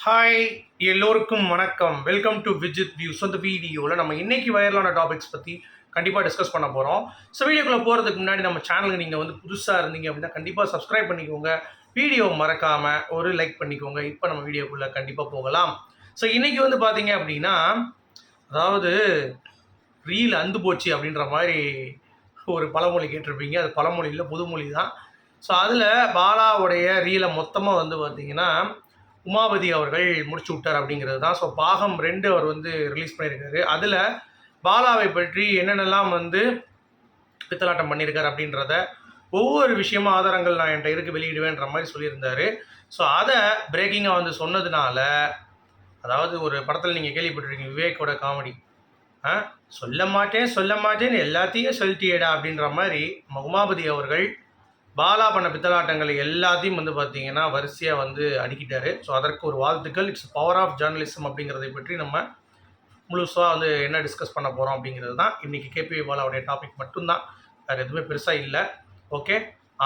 Hi எல்லோருக்கும் வணக்கம். Welcome to Vijith views அந்த வீடியோவில் நம்ம இன்றைக்கி வைரலான டாபிக்ஸ் பற்றி கண்டிப்பாக டிஸ்கஸ் பண்ண போகிறோம் ஸோ வீடியோக்குள்ளே போகிறதுக்கு முன்னாடி நம்ம சேனலுக்கு நீங்கள் வந்து புதுசாக இருந்தீங்க அப்படின்னா கண்டிப்பாக சப்ஸ்கிரைப் பண்ணிக்கோங்க. வீடியோ மறக்காமல் ஒரு லைக் பண்ணிக்கோங்க. இப்போ நம்ம வீடியோக்குள்ளே கண்டிப்பாக போகலாம். ஸோ இன்றைக்கி வந்து பார்த்தீங்க அப்படின்னா அதாவது ரீல் அந்து போச்சு அப்படின்ற மாதிரி ஒரு பழமொழி கேட்டிருப்பீங்க. அது பழமொழி இல்லை புதுமொழி தான். ஸோ அதில் பாலாவுடைய ரீலை மொத்தமாக வந்து பார்த்தீங்கன்னா உமாபதி அவர்கள் முடிச்சு விட்டார் அப்படிங்கிறது தான். ஸோ பாகம் ரெண்டு அவர் வந்து ரிலீஸ் பண்ணியிருக்காரு. அதில் பாலாவை பற்றி என்னென்னலாம் வந்து பித்தலாட்டம் பண்ணியிருக்காரு அப்படின்றத ஒவ்வொரு விஷயமும் ஆதாரங்கள் நான் என்கிட்ட இருக்கு வெளியிடுவேன்ற மாதிரி சொல்லியிருந்தாரு. ஸோ அதை பிரேக்கிங்காக வந்து சொன்னதுனால அதாவது ஒரு படத்தில் நீங்கள் கேள்விப்பட்டிருக்கீங்க விவேக்கோட காமெடி. ஆ? சொல்ல மாட்டேன் சொல்ல மாட்டேன்னு எல்லாத்தையும் சொல்லிட்டியடா அப்படின்ற மாதிரி உமாபதி அவர்கள் பாலா பண்ண பித்தலாட்டங்களை எல்லாத்தையும் வந்து பார்த்தீங்கன்னா வரிசையாக வந்து அடிக்கிட்டாரு. ஸோ அதற்கு ஒரு வாழ்த்துக்கள். இட்ஸ் பவர் ஆஃப் ஜேர்னலிசம் அப்படிங்கிறதை பற்றி நம்ம முழுசாக வந்து என்ன டிஸ்கஸ் பண்ண போகிறோம் அப்படிங்கிறது தான். இன்றைக்கி கேபிஐ பாலாவுடைய டாபிக் மட்டும்தான். வேறு எதுவுமே பெருசாக இல்லை. ஓகே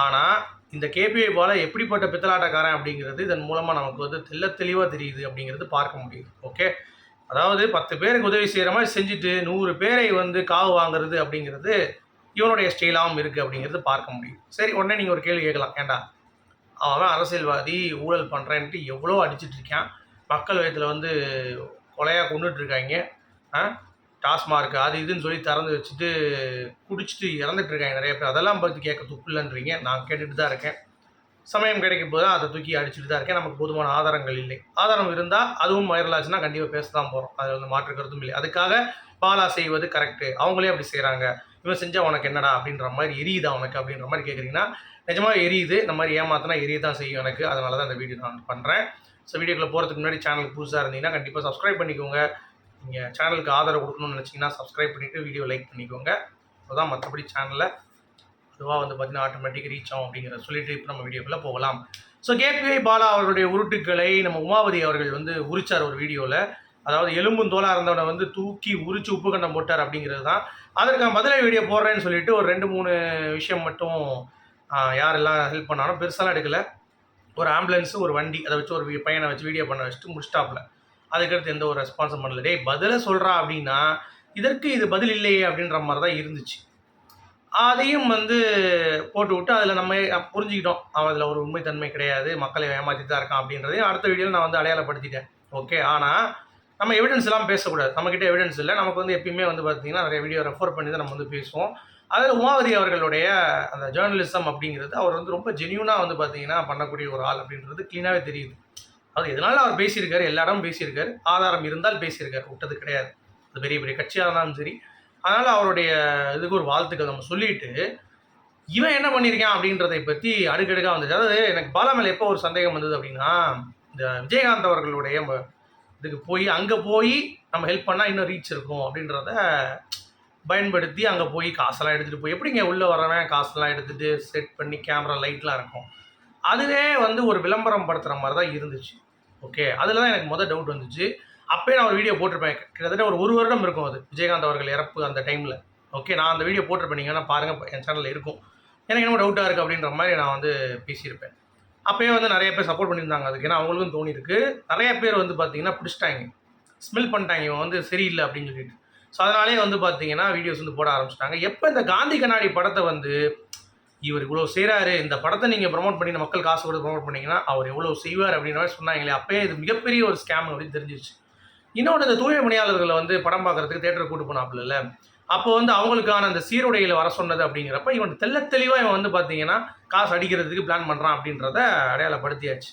ஆனால் இந்த கேபிஐ பாலா எப்படிப்பட்ட பித்தலாட்டக்காரன் அப்படிங்கிறது இதன் மூலமாக நமக்கு வந்து தெள்ள தெளிவாக தெரியுது அப்படிங்கிறது பார்க்க முடியுது. ஓகே அதாவது பத்து பேருக்கு உதவி செய்கிற மாதிரி செஞ்சுட்டு நூறு பேரை வந்து காவு வாங்குறது அப்படிங்கிறது இவனுடைய ஸ்டைலாகவும் இருக்குது அப்படிங்கிறது பார்க்க முடியும். சரி உடனே நீங்கள் ஒரு கேள்வி கேட்கலாம். ஏன்டா அவன் அரசியல்வாதி ஊழல் பண்ணுறேன்ட்டு எவ்வளோ அடிச்சிட்ருக்கான் மக்கள் வயத்தில் வந்து கொலையாக கொண்டுட்ருக்காங்க ஆ? டாஸ்மார்க் அது இதுன்னு சொல்லி திறந்து வச்சுட்டு குடிச்சிட்டு இறந்துட்டு இருக்காங்க நிறைய பேர். அதெல்லாம் பற்றி கேட்க துப்பு இல்லைன்றீங்க. நான் கேட்டுட்டு தான் இருக்கேன். சமயம் கிடைக்கும் போது அதை தூக்கி அடிச்சுட்டு தான் இருக்கேன். நமக்கு போதுமான ஆதாரங்கள் இல்லை. ஆதாரம் இருந்தால் அதுவும் வைரல் ஆச்சுன்னா கண்டிப்பாக பேச தான் போகிறோம் அதில் வந்து மாற்று கருத்தும் இல்லை. அதுக்காக பாலா செய்வது கரெக்டு அவங்களே அப்படி செய்கிறாங்க இவன் செஞ்சால் உனக்கு என்னடா அப்படின்ற மாதிரி எரியுதா உனக்கு அப்படின்ற மாதிரி கேட்குறீங்கன்னா நிஜமாக எரியுது. இந்த மாதிரி ஏமாத்தினா எரிய தான் செய்யும் எனக்கு. அதனால தான் இந்த வீடியோ நான் பண்ணுறேன் ஸோ வீடியோக்குள்ளே போகிறதுக்கு முன்னாடி சேனலுக்கு புதுசாக இருந்தீங்கன்னா கண்டிப்பாக சப்ஸ்கிரைப் பண்ணிக்கோங்க. நீங்கள் சேனலுக்கு ஆதரவு கொடுக்கணும்னு நினச்சிங்கன்னா சப்ஸ்கிரைப் பண்ணிவிட்டு வீடியோ லைக் பண்ணிக்கோங்க. அதுதான் மற்றபடி சேனலில் அதுவாக வந்து பார்த்தீங்கன்னா ஆட்டோமேட்டிக் ரீச் ஆகும் அப்படிங்கிற சொல்லிட்டு இப்போ நம்ம வீடியோக்குள்ளே போகலாம். ஸோ கேபிஐ பாலா அவர்களுடைய உருட்டுக்களை நம்ம உமாவதி அவர்கள் வந்து உரிச்சார் ஒரு வீடியோவில் அதாவது எலும்பும் தோலாக இருந்தவனை வந்து தூக்கி உரிச்சு உப்பு கண்டம் போட்டார் அப்படிங்கிறது தான் அதற்கு பதிலை வீடியோ போடுறேன்னு சொல்லிட்டு ஒரு ரெண்டு மூணு விஷயம் மட்டும் யாரெல்லாம் ஹெல்ப் பண்ணாலும் பெருசாலாம் எடுக்கல. ஒரு ஆம்புலன்ஸு ஒரு வண்டி அதை வச்சு ஒரு பையனை வச்சு வீடியோ பண்ண வச்சுட்டு முடிச்சிட்டாப்ல அதுக்கடுத்து எந்த ஒரு ரெஸ்பான்ஸும் பண்ணல. டேய் பதிலை சொல்கிறா அப்படின்னா இதற்கு இது பதில் இல்லையே அப்படின்ற மாதிரி தான் இருந்துச்சு. அதையும் வந்து போட்டு விட்டு அதில் நம்ம புரிஞ்சுக்கிட்டோம். அவன் அதில் ஒரு உண்மைத்தன்மை கிடையாது. மக்களை ஏமாற்றி தான் இருக்கான் அப்படின்றதையும் அடுத்த வீடியோவில் நான் வந்து அடையாளப்படுத்திட்டேன். ஓகே ஆனால் நம்ம எவிடன்ஸ் எல்லாம் பேசக்கூடாது. நம்மக்கிட்ட எவிடன்ஸ் இல்லை. நமக்கு வந்து எப்பயுமே வந்து பார்த்திங்கன்னா நிறைய வீடியோ ரெஃபர் பண்ணி தான் நம்ம வந்து பேசுவோம். அதில் உமாவதி அவர்களுடைய அந்த ஜேர்னலிசம் அப்படிங்கிறது அவர் வந்து ரொம்ப ஜென்யூனாக வந்து பார்த்தீங்கன்னா பண்ணக்கூடிய ஒரு ஆள் அப்படின்றது க்ளீனாகவே தெரியுது. அது எதனால அவர் பேசியிருக்காரு? எல்லா இடமும் பேசியிருக்காரு. ஆதாரம் இருந்தால் பேசியிருக்காரு. விட்டது கிடையாது. அது பெரிய பெரிய கட்சியாக இருந்தாலும் சரி. அதனால் அவருடைய இதுக்கு ஒரு வாழ்த்துக்கள் நம்ம சொல்லிட்டு இவன் என்ன பண்ணியிருக்கான் அப்படின்றதை பற்றி அடுக்கடுக்காக வந்துச்சு. அதாவது எனக்கு பாலா எப்போ ஒரு சந்தேகம் வந்தது அப்படின்னா இந்த விஜயகாந்த் அவர்களுடைய இதுக்கு போய் அங்கே போய் நம்ம ஹெல்ப் பண்ணால் இன்னும் ரீச் இருக்கும் அப்படின்றத பயன்படுத்தி அங்கே போய் காசெல்லாம் எடுத்துகிட்டு போய் எப்படிங்க உள்ளே வரவன் காசெல்லாம் எடுத்துகிட்டு செட் பண்ணி கேமரா லைட்லாம் இருக்கும். அதுவே வந்து ஒரு விளம்பரம் படுத்துகிற மாதிரி தான் இருந்துச்சு. ஓகே அதில் தான் எனக்கு மொதல் டவுட் வந்துச்சு. அப்போயே நான் ஒரு வீடியோ போட்டிருப்பேன். கிட்டத்தட்ட ஒரு ஒரு வருடம் இருக்கும் அது. விஜயகாந்த் அவர்கள் இறப்பு அந்த டைமில் ஓகே நான் அந்த வீடியோ போட்டிருப்பேன். நீங்கள் வேணால் பாருங்கள் என் சேனலில் இருக்கும். எனக்கு என்னமோ டவுட்டாக இருக்குது அப்படின்ற மாதிரி நான் வந்து பேசியிருப்பேன். அப்பயே வந்து நிறைய பேர் சப்போர்ட் பண்ணியிருந்தாங்க அதுக்கு. ஏன்னா அவங்களுக்கும் தோணியிருக்கு நிறைய பேர் வந்து பார்த்தீங்கன்னா பிடிச்சிட்டாங்க. ஸ்மெல் பண்ணிட்டாங்க. இவன் வந்து சரியில்லை அப்படின்னு சொல்லிட்டு. ஸோ அதனாலே வந்து பார்த்தீங்கன்னா வீடியோஸ் வந்து போட ஆரம்பிச்சிட்டாங்க. எப்போ இந்த காந்தி கண்ணாடி படத்தை வந்து இவர் இவ்வளோ செய்கிறாரு இந்த படத்தை நீங்கள் ப்ரொமோட் பண்ணி மக்கள் காசு கொடுத்து ப்ரொமோட் பண்ணீங்கன்னா அவர் எவ்வளோ செய்வார் அப்படின்ற மாதிரி சொன்னாங்களே அப்போ இது மிகப்பெரிய ஒரு ஸ்கேம் அப்படின்னு தெரிஞ்சிச்சு இன்னொன்று இந்த தூய்மை பணியாளர்களை வந்து படம் பார்க்கறதுக்கு தேட்டருக்கு கூட்டு போனாப்புல அப்போ வந்து அவங்களுக்கான அந்த சீருடையில் வர சொன்னது அப்படிங்கிறப்ப இவன் தெள்ள தெளிவாக இவன் வந்து பார்த்தீங்கன்னா காசு அடிக்கிறதுக்கு பிளான் பண்ணுறான் அப்படின்றத அடையாளப்படுத்தியாச்சு.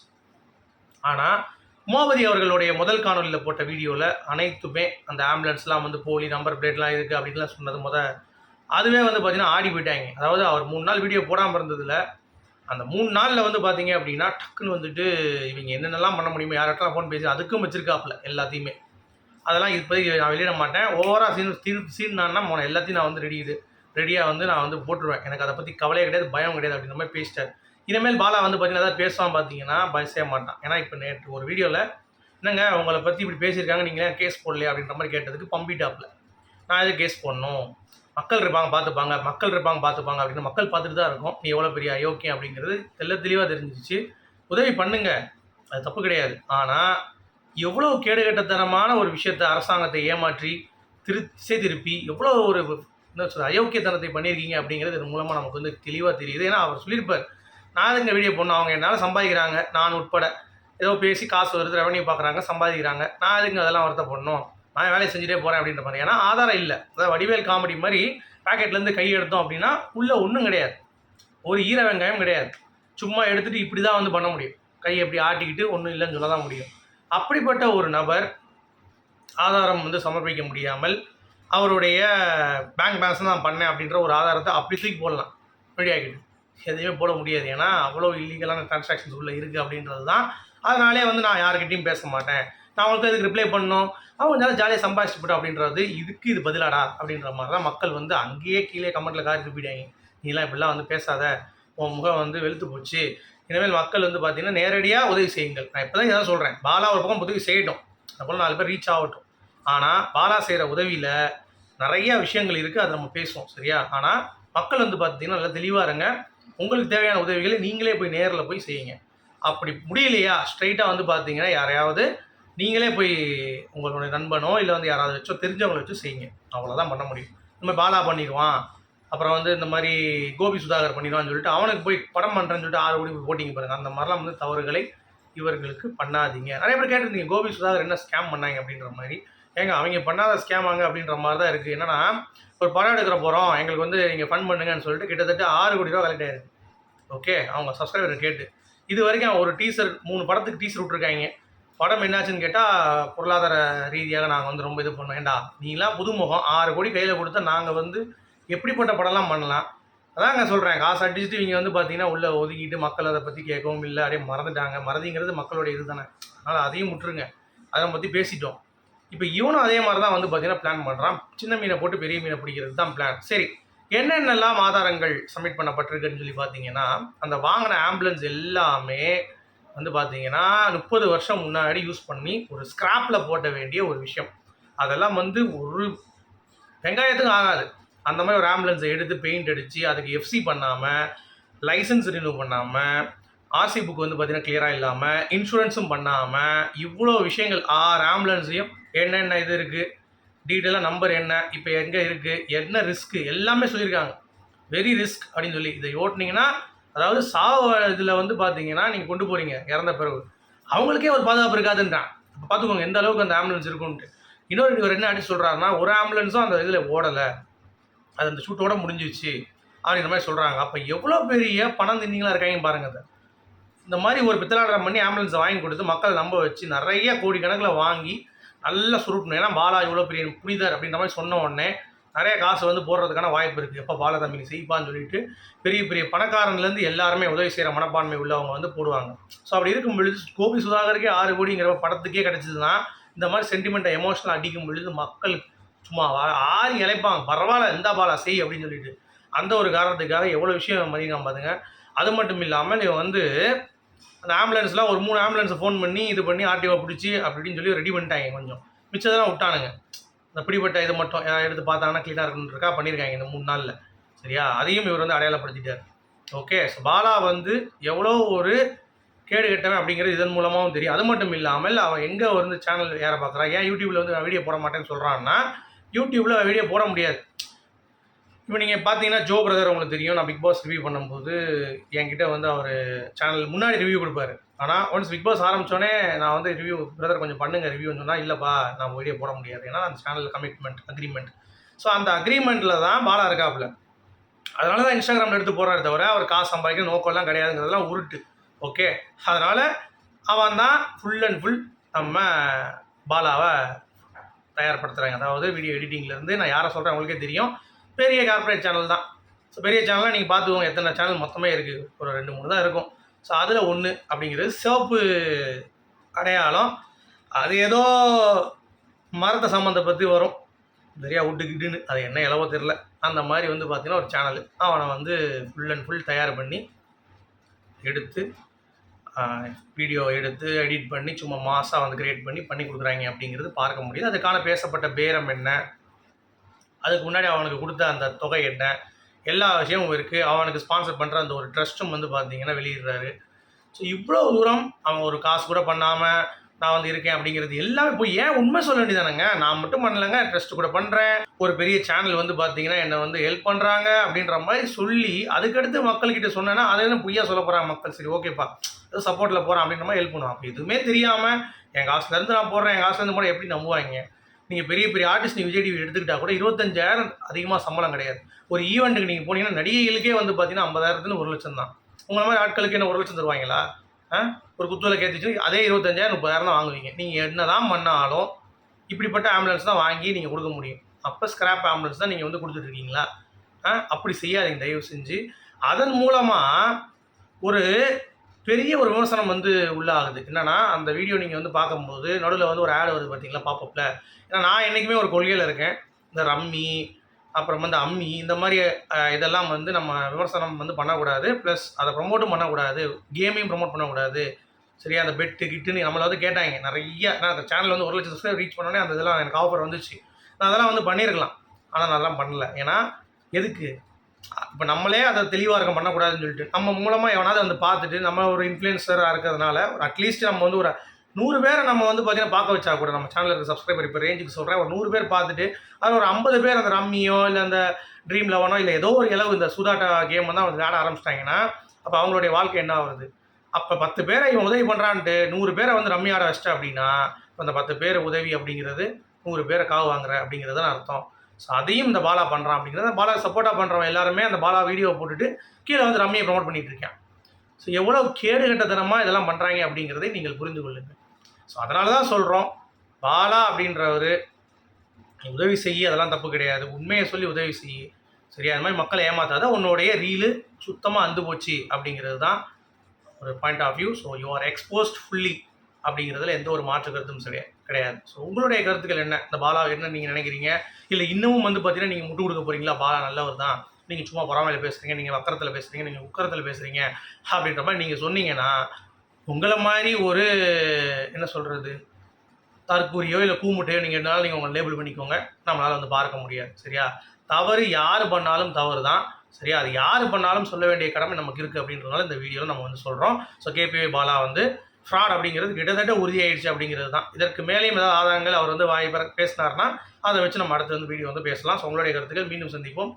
ஆனால் மோபதி அவர்களுடைய முதல் காணொலியில் போட்ட வீடியோவில் அனைத்துமே அந்த ஆம்புலன்ஸ்லாம் வந்து போலி நம்பர் பிளேட்லாம் இருக்குது அப்படின்லாம் சொன்னது முத அதுவே வந்து பார்த்தீங்கன்னா ஆடி போயிட்டாங்க. அதாவது அவர் மூணு நாள் வீடியோ போடாமல் இருந்ததில் அந்த மூணு நாளில் வந்து பார்த்தீங்க அப்படின்னா டக்குன்னு வந்துட்டு இவங்க என்னென்னலாம் பண்ண முடியுமோ யார்கிட்டலாம் ஃபோன் பேசி அதுக்கும் வச்சிருக்காப்புல எல்லாத்தையுமே. அதெல்லாம் இப்போதைக்கு நான் வெளியிட மாட்டேன். ஓவராக சீன் சீன் சீன் நான் எல்லாத்தையும் நான் வந்து ரெடி இது. ரெடியாக வந்து நான் வந்து போட்டுருவேன். எனக்கு அதை பற்றி கவலையே கிடையாது பயம் கிடையாது அப்படின்ற மாதிரி பேசிட்டார். இனிமேல் பாலா வந்து பார்த்தீங்கன்னா ஏதாவது பேசுவான் பார்த்தீங்கன்னா பயசே மாட்டான். ஏன்னா இப்போ நேற்று ஒரு வீடியோவில் என்னங்க உங்களை பற்றி இப்படி பேசியிருக்காங்க நீங்கள் ஏன் கேஸ் போடலையே அப்படின்ற மாதிரி கேட்டதுக்கு பம்பிட்டாப்ல நான் எது கேஸ் போடணும்? மக்கள் இருப்பாங்க பார்த்துப்பாங்க. மக்கள் இருப்பாங்க பார்த்துப்பாங்க அப்படின்னு மக்கள் பார்த்துட்டு தான் இருக்கும். நீ எவ்வளோ பெரிய அயோக்கியம் அப்படிங்கிறது தெல்ல தெளிவாக தெரிஞ்சிச்சு உதவி பண்ணுங்க. அது தப்பு கிடையாது. ஆனால் எவ்வளோ கேடுகட்டத்தனமான ஒரு விஷயத்தை அரசாங்கத்தை ஏமாற்றி திரு திசை திருப்பி எவ்வளோ ஒரு என்ன சொல்றது அயோக்கியத்தனத்தை பண்ணியிருக்கீங்க அப்படிங்கிறது இது மூலமாக நமக்கு வந்து தெளிவாக தெரியுது. ஏன்னா அவர் சொல்லியிருப்பார் நான் எங்கள் வீடியோ போடணும்? அவங்க என்னால் சம்பாதிக்கிறாங்க. நான் உட்பட. ஏதோ பேசி காசு வருது ரெவன்யூ பார்க்குறாங்க சம்பாதிக்கிறாங்க. நான் எதுங்க அதெல்லாம் வருத்தப்படணும் நான் வேலையை செஞ்சுட்டே போகிறேன் அப்படின்ற மாதிரி. ஏன்னா ஆதாரம் இல்லை. அதாவது வடிவேல் காமெடி மாதிரி பாக்கெட்லேருந்து கை எடுத்தோம் அப்படின்னா உள்ளே ஒன்றும் கிடையாது. ஒரு ஈர வெங்காயம் கிடையாது. சும்மா எடுத்துகிட்டு இப்படி தான் வந்து பண்ண முடியும். கை எப்படி ஆட்டிக்கிட்டு ஒன்றும் இல்லைன்னு சொல்ல தான் முடியும். அப்படிப்பட்ட ஒரு நபர் ஆதாரம் வந்து சமர்ப்பிக்க முடியாமல் அவருடைய பேங்க் பேலன்ஸ் தான் பண்ணேன் அப்படின்ற ஒரு ஆதாரத்தை அப்படி தூக்கி போடலாம். வெளியாகிட்டு எதையுமே போட முடியாது. ஏன்னா அவ்வளோ இல்லீகலான டிரான்சாக்ஷன்ஸ் உள்ளே இருக்குது அப்படின்றது தான். அதனாலே வந்து நான் யாருக்கிட்டையும் பேச மாட்டேன். நான் அவங்களுக்கு அதுக்கு ரிப்ளை பண்ணணும்? அவங்க நல்லா ஜாலியாக சம்பாதிச்சுட்டு போட்டோம் அப்படின்றது இதுக்கு இது பதிலாடா அப்படின்ற மாதிரி தான் மக்கள் வந்து அங்கேயே கீழே கமெண்ட்டில் காரி திருப்பிடுவாங்க நீலாம் இப்படிலாம் வந்து பேசாத. உன் முகம் வந்து வெளுத்து போச்சு. இனிமேல் மக்கள் வந்து பார்த்தீங்கன்னா நேரடியாக உதவி செய்யுங்கள். நான் இப்போ தான் இதான் சொல்கிறேன் பாலா ஒரு பக்கம் உதவி செய்யட்டும். அப்போல்லாம் நாலு பேர் ரீச் ஆகட்டும். ஆனால் பாலா செய்கிற உதவியில் நிறைய விஷயங்கள் இருக்குது அதை நம்ம பேசுவோம். சரியா? ஆனால் மக்கள் வந்து பார்த்தீங்கன்னா நல்லா தெளிவாக இருங்க. உங்களுக்கு தேவையான உதவிகளை நீங்களே போய் நேரில் போய் செய்யுங்க. அப்படி முடியலையா? ஸ்ட்ரைட்டாக வந்து பார்த்தீங்கன்னா யாரையாவது நீங்களே போய் உங்களுடைய நண்பனோ இல்லை வந்து யாராவது வச்சோ தெரிஞ்சவங்களை வச்சு செய்யுங்க. அவ்வளோதான் பண்ண முடியும். இந்த மாதிரி பாலா பண்ணிடுவான் அப்புறம் வந்து இந்த மாதிரி கோபி சுதாகர் பண்ணிடுவான்னு சொல்லிட்டு அவனுக்கு போய் படம் பண்ணுறேன்னு சொல்லிட்டு ஆறு கோடி போய் போட்டிங்க பாருங்க. அந்த மாதிரிலாம் வந்து தவறுகளை இவர்களுக்கு பண்ணாதீங்க. நிறைய பேர் கேட்டிருந்தீங்க கோபி சுதாகர் என்ன ஸ்கேம் பண்ணாங்க அப்படின்ற மாதிரி. ஏங்க அவங்க பண்ணாத ஸ்கேமாங்க அப்படின்ற மாதிரி தான் இருக்குது என்னென்னா ஒரு படம் எடுக்கிற போகிறோம் எங்களுக்கு வந்து நீங்கள் ஃபண்ட் பண்ணுங்கன்னு சொல்லிட்டு கிட்டத்தட்ட ஆறு கோடி ரூபா கலெக்ட் ஆயிருக்கு. ஓகே அவங்க சப்ஸ்கிரைபர் கேட்டு. இது வரைக்கும் ஒரு டீசர் மூணு படத்துக்கு டீசர் விட்ருக்காங்க படம் என்னாச்சுன்னு கேட்டால் பொருளாதார ரீதியாக நாங்கள் வந்து ரொம்ப இது பண்ணோம் ஏண்டா நீங்களாம் புதுமுகம் ஆறு கோடி கையில் கொடுத்தா நாங்கள் வந்து எப்படிப்பட்ட படம்லாம் பண்ணலாம். அதாங்க சொல்கிறேன் காசு அடிச்சுட்டு இவங்க வந்து பார்த்தீங்கன்னா உள்ளே ஒதுக்கிட்டு மக்கள் அதை பற்றி கேட்கவும் இல்லை அப்படியே மறந்துட்டாங்க. மறதிங்கிறது மக்களுடைய இது தானே. அதனால் அதையும் விட்டுருங்க. அதை பற்றி பேசிட்டோம். இப்போ இவனும் அதே மாதிரி தான் வந்து பார்த்தீங்கன்னா பிளான் பண்ணுறான் சின்ன மீனை போட்டு பெரிய மீனை பிடிக்கிறது தான் பிளான் சரி என்னென்னலாம் ஆதாரங்கள் சப்மிட் பண்ணப்பட்டிருக்குன்னு சொல்லி பார்த்தீங்கன்னா அந்த வாங்கின ஆம்புலன்ஸ் எல்லாமே வந்து பார்த்தீங்கன்னா முப்பது வருஷம் முன்னாடி யூஸ் பண்ணி ஒரு ஸ்கிராப்பில் போட்ட வேண்டிய ஒரு விஷயம். அதெல்லாம் வந்து ஒரு வெங்காயத்துக்கும் ஆகாது. அந்த மாதிரி ஒரு ஆம்புலன்ஸை எடுத்து பெயிண்ட் அடித்து அதுக்கு எஃப்சி பண்ணாமல் லைசன்ஸ் ரினியூ பண்ணாமல் ஆர்சி புக் வந்து பார்த்திங்கன்னா கிளியராக இல்லாமல் இன்சூரன்ஸும் பண்ணாமல் இவ்வளோ விஷயங்கள் ஆறு ஆம்புலன்ஸையும் என்னென்ன இது இருக்குது டீட்டெயிலாக நம்பர் என்ன? இப்போ எங்கே இருக்குது என்ன ரிஸ்க்கு எல்லாமே சொல்லியிருக்காங்க. வெரி ரிஸ்க் அப்படின்னு சொல்லி. இதை ஓட்டுனீங்கன்னா அதாவது சாவு இதில் வந்து பார்த்தீங்கன்னா நீங்கள் கொண்டு போகிறீங்க இறந்த பிறகு. அவங்களுக்கே ஒரு பாதுகாப்பு இருக்காதுன்றான். இப்போ பார்த்துக்கோங்க எந்த அளவுக்கு அந்த ஆம்புலன்ஸ் இருக்குன்ட்டு. இன்னொரு இவர் என்ன அடி சொல்கிறாருன்னா ஒரு ஆம்புலன்ஸும் அந்த இதில் ஓடலை. அது அந்த ஷூட்டோட முடிஞ்சிச்சு அப்படின்ற மாதிரி சொல்கிறாங்க அப்போ எவ்வளோ பெரிய பணம் திண்டிங்களாக இருக்காங்க பாருங்க அதை. இந்த மாதிரி ஒரு பித்தலாட்டம் பண்ணி ஆம்புலன்ஸை வாங்கி கொடுத்து மக்களை நம்ப வச்சு நிறைய கோடிக்கணக்கில் வாங்கி நல்லா சுருட்டணும். ஏன்னா பாலா இவ்வளோ பெரிய புனிதர் அப்படின்ற மாதிரி சொன்ன உடனே நிறைய காசு வந்து போடுறதுக்கான வாய்ப்பு இருக்குது எப்போ பாலா தம்பி செய்ப்பான்னு சொல்லிட்டு பெரிய பெரிய பணக்காரன்லேருந்து எல்லாருமே உதவி செய்கிற மனப்பான்மை உள்ளவங்க வந்து போடுவாங்க. ஸோ அப்படி இருக்கும் பொழுது கோபி சுதாகருக்கே ஆறு கோடிங்கிற படத்துக்கே கிடச்சிதுன்னா இந்த மாதிரி சென்டிமெண்ட்டை எமோஷனல் அடிக்கும் பொழுது மக்கள் சும்மா வா- ஆறி இழைப்பாங்க பரவாயில்ல இந்த பாலா செய் அப்படின்னு சொல்லிட்டு. அந்த ஒரு காரணத்துக்காக எவ்வளோ விஷயம் மதியம் பாருங்க அது மட்டும் இல்லாமல் இவன் வந்து அந்த ஆம்புலன்ஸ்லாம் ஒரு மூணு ஆம்புலன்ஸை ஃபோன் பண்ணி இது பண்ணி ஆர்டிஓ பிடிச்சி அப்படின்னு சொல்லி ரெடி பண்ணிட்டாங்க கொஞ்சம். மிச்சதெல்லாம் விட்டானுங்க. இந்த பிடிப்பட்ட இது மட்டும் யாராவது எடுத்து பார்த்தாங்கன்னா க்ளீனாக இருக்குன்றக்கா பண்ணியிருக்காங்க இந்த மூணு நாளில். சரியா? அதையும் இவர் வந்து அடையாளப்படுத்திட்டார். ஓகே ஸோ பாலா வந்து எவ்வளோ ஒரு கேடு கட்டவன் அப்படிங்கிறது இதன் மூலமாகவும் தெரியும். அது மட்டும் இல்லாமல் அவன் எங்கே வந்து சேனல் ஏற பார்க்குறான் ஏன் யூடியூப்பில் வந்து வீடியோ போட மாட்டேன்னு சொல்கிறான்னா யூடியூப்பில் வீடியோ போட முடியாது. இப்போ நீங்கள் பார்த்தீங்கன்னா ஜோ பிரதர் உங்களுக்கு தெரியும். நான் பிக் பாஸ் ரிவ்யூ பண்ணும்போது என்கிட்ட வந்து அவர் சேனல் முன்னாடி ரிவ்யூ கொடுப்பாரு. ஆனால் ஒன்ஸ் பிக் பாஸ் ஆரம்பித்தோடனே நான் வந்து ரிவ்யூ பிரதர் கொஞ்சம் பண்ணுங்க ரிவ்யூன்னு சொன்னால் இல்லைப்பா நான் வீடியோ போட முடியாது. ஏன்னா அந்த சேனல் கமிட்மெண்ட் அக்ரிமெண்ட் ஸோ அந்த அக்ரிமெண்ட்டில் தான் பாலா இருக்காப்புல. அதனால தான் இன்ஸ்டாகிராமில் எடுத்து போகிறாரு தவிர அவர் காசு சம்பாதிக்கிற நோக்கம்லாம் கிடையாதுங்கிறதெல்லாம் உருட்டு. ஓகே அதனால் அவன் தான் ஃபுல் அண்ட் ஃபுல் நம்ம பாலாவை தயார்படுத்துகிறாங்க அதாவது வீடியோ எடிட்டிங்லேருந்து நான் யாரை சொல்கிறேன் உங்களுக்கே தெரியும். பெரிய கார்ப்பரேட் சேனல் தான். ஸோ பெரிய சேனலாக நீங்கள் பார்த்துக்கோங்க எத்தனை சேனல் மொத்தமே இருக்குது ஒரு ரெண்டு மூணு தான் இருக்கும். ஸோ அதில் ஒன்று அப்படிங்கிறது சிவப்பு அடையாளம். அது ஏதோ மரத்தை சம்மந்த பற்றி வரும். சரியா விட்டுக்கிட்டுன்னு. அது என்ன இலவோ தெரில அந்த மாதிரி வந்து பார்த்திங்கன்னா ஒரு சேனல் அவனை வந்து ஃபுல் அண்ட் ஃபுல் தயார் பண்ணி எடுத்து வீடியோ எடுத்து எடிட் பண்ணி சும்மா மாசாக வந்து கிரியேட் பண்ணி பண்ணி கொடுக்குறாங்க அப்படிங்கிறது பார்க்க முடியுது. அதுக்கான பேசப்பட்ட பேரம் என்ன? அதுக்கு முன்னாடி அவனுக்கு கொடுத்த அந்த தொகை என்ன? எல்லா விஷயமும் இருக்குது அவனுக்கு ஸ்பான்சர் பண்ணுற அந்த ஒரு ட்ரஸ்ட்டும் வந்து பார்த்தீங்கன்னா வெளியிடுறாரு. ஸோ இவ்வளோ தூரம் அவன் ஒரு காசு கூட பண்ணாமல் நான் வந்து இருக்கேன் அப்படிங்கிறது எல்லாமே போய் ஏன் உண்மை சொல்ல வேண்டியதானங்க? நான் மட்டும் பண்ணலைங்க ட்ரஸ்ட் கூட பண்ணுறேன் ஒரு பெரிய சேனல் வந்து பார்த்தீங்கன்னா என்னை வந்து ஹெல்ப் பண்ணுறாங்க அப்படின்ற மாதிரி சொல்லி அதுக்கடுத்து மக்கள்கிட்ட சொன்னேன்னா அதை என்ன பொய்யா சொல்ல போகிறாங்க மக்கள். சரி ஓகேப்பா சப்போர்ட்டில் போகிறேன் அப்படின்ற மாதிரி ஹெல்ப் பண்ணுவோம் அப்போ எதுவுமே தெரியாமல் என் காசுலேருந்து நான் போடுறேன் என் காசுலேருந்து போட எப்படி நம்புவாங்க? நீங்கள் பெரிய பெரிய ஆர்டிஸ்ட் நீங்கள் விஜய் டிவி எடுத்துக்கிட்டால் கூட இருபத்தஞ்சாயிரம் அதிகமாக சம்பளம் கிடையாது. ஒரு ஈவெண்ட்டுக்கு நீங்கள் போனீங்கன்னா நடிகைகளுக்கே வந்து பார்த்தீங்கன்னா ஐம்பதாயிரத்துல ஒரு லட்சம் தான். உங்களை மாதிரி ஆட்களுக்கு என்ன ஒரு லட்சம் தருவாங்களா? ஆ? ஒரு குத்துவில் கேட்டுச்சு அதே இருபத்தஞ்சாயிரம் முப்பதாயிரம் தான் வாங்குவீங்க. நீங்கள் என்ன தான் பண்ணாலும் இப்படிப்பட்ட ஆம்புலன்ஸ் தான் வாங்கி நீங்கள் கொடுக்க முடியும். அப்போ ஸ்கிராப் ஆம்புலன்ஸ் தான் நீங்கள் வந்து கொடுத்துட்ருக்கீங்களா ஆ? அப்படி செய்யாதீங்க. தயவு செஞ்சு. அதன் மூலமாக ஒரு பெரிய ஒரு விமர்சனம் வந்து உள்ளாகுது என்னன்னா அந்த வீடியோ நீங்கள் வந்து பார்க்கும்போது நடுவில் வந்து ஒரு ஆடு வருது பார்த்தீங்களா பாப்பப்பில் ஏன்னா நான் என்றைக்குமே ஒரு கொள்கையில் இருக்கேன். இந்த ரம்மி அப்புறம் வந்து அம்மி இந்த மாதிரி இதெல்லாம் வந்து நம்ம விமர்சனம் வந்து பண்ணக்கூடாது. ப்ளஸ் அதை ப்ரொமோட்டும் பண்ணக்கூடாது. கேமையும் ப்ரொமோட் பண்ணக்கூடாது. சரியா? அந்த பெட்டு கிட்டுன்னு நம்மளை வந்து கேட்டாங்க. நிறைய நான் அந்த சேனல் வந்து ஒரு லட்சம் சப்ஸ்கிரைப் ரீச் பண்ணோன்னே அந்த இதெல்லாம் எனக்கு ஆஃபர் வந்துச்சு. நான் அதெல்லாம் வந்து பண்ணியிருக்கலாம். ஆனால் நான் அதெல்லாம் பண்ணல. ஏன்னா எதுக்கு? இப்போ நம்மளே அதை தெளிவாக இருக்க பண்ணக்கூடாதுன்னு சொல்லிட்டு நம்ம மூலமாக எவனாவது வந்து பார்த்துட்டு நம்ம ஒரு இன்ஃப்ளூயன்சராக இருக்கிறதுனால அட்லீஸ்ட் நம்ம வந்து ஒரு நூறு பேரை நம்ம வந்து பார்த்தீங்கன்னா பார்க்க வச்சா கூட நம்ம சேனலில் இருக்க சப்ஸ்கிரைபர் இப்போ ரேஞ்சுக்கு சொல்கிறேன் ஒரு நூறு பேர் பார்த்துட்டு அது ஒரு ஐம்பது பேர் அந்த ரம்மியோ இல்லை அந்த ட்ரீம் லெவனோ இல்லை ஏதோ ஒரு இளவு இந்த சூதாட்ட கேம் வந்து அவங்க விளையாட ஆரம்பிச்சிட்டாங்கன்னா அப்போ அவங்களுடைய வாழ்க்கை என்ன ஆகுது அப்போ பத்து பேரை இவன் உதவி பண்ணுறான்ட்டு நூறு பேரை வந்து ரம்மி ஆட வச்சிட்டா அப்படின்னா அந்த பத்து பேர் உதவி அப்படிங்கிறது நூறு பேரை காவு வாங்குற அப்படிங்கிறது தான் அர்த்தம். ஸோ அதையும் இந்த பாலா பண்ணுறான் அப்படிங்கிறத பாலா சப்போர்ட்டாக பண்ணுறவன் எல்லாருமே அந்த பாலா வீடியோ போட்டுட்டு கீழே வந்து ரம்மியை ப்ரொமோட் பண்ணிகிட்டு இருக்கேன். ஸோ எவ்வளோ கேடுகட்டத்தனமாக இதெல்லாம் பண்ணுறாங்க அப்படிங்கிறதை நீங்கள் புரிந்து கொள்ளுங்கள். ஸோ அதனால தான் சொல்கிறோம் பாலா அப்படின்றவர் உதவி செய்ய அதெல்லாம் தப்பு கிடையாது. உண்மையை சொல்லி உதவி செய்ய. சரியா? அது மாதிரி மக்களை ஏமாத்தாத உன்னுடைய ரீலு சுத்தமாக அந்து போச்சு அப்படிங்கிறது தான் ஒரு point of view so you are exposed fully அப்படிங்கிறதுல எந்த ஒரு மாற்று கருத்தும் கிடையாது கிடையாது. ஸோ உங்களுடைய கருத்துக்கள் என்ன? இந்த பாலா என்ன நீங்கள் நினைக்கிறீங்க? இல்லை இன்னமும் வந்து பார்த்தீங்கன்னா நீங்கள் முட்டு கொடுக்க போகிறீங்களா பாலா நல்லவர் தான். நீங்கள் சும்மா பொறாமையில் பேசுகிறீங்க நீங்கள் வக்கரத்தில் பேசுகிறீங்க நீங்கள் உக்கரத்தில் பேசுகிறீங்க அப்படின்ற மாதிரி நீங்கள் சொன்னீங்கன்னா உங்களை மாதிரி ஒரு என்ன சொல்கிறது தற்கூரியோ இல்லை கூமுட்டையோ நீங்கள் என்னாலும் நீங்கள் உங்களை லேபிள் பண்ணிக்கோங்க. நம்மளால் வந்து பார்க்க முடியாது. சரியா? தவறு யார் பண்ணாலும் தவறு தான். சரியா? அது யார் பண்ணாலும் சொல்ல வேண்டிய கடமை நமக்கு இருக்குது அப்படின்றதுனால இந்த வீடியோவில் நம்ம வந்து சொல்கிறோம் ஸோ கேபிஐ பாலா வந்து ஃப்ராட் அப்படிங்கிறது கிட்டத்தட்ட உறுதியாயிடுச்சு அப்படிங்கிறது தான். இதற்கு மேலேயும் ஏதாவது ஆதாரங்கள் அவர் வந்து வாய்ப்பு பேசினார்னா அதை வச்சு நம்ம அடுத்து வந்து வீடியோ வந்து பேசலாம். ஸோ உங்களுடைய கருத்துக்கள் மீண்டும் சந்திப்போம்.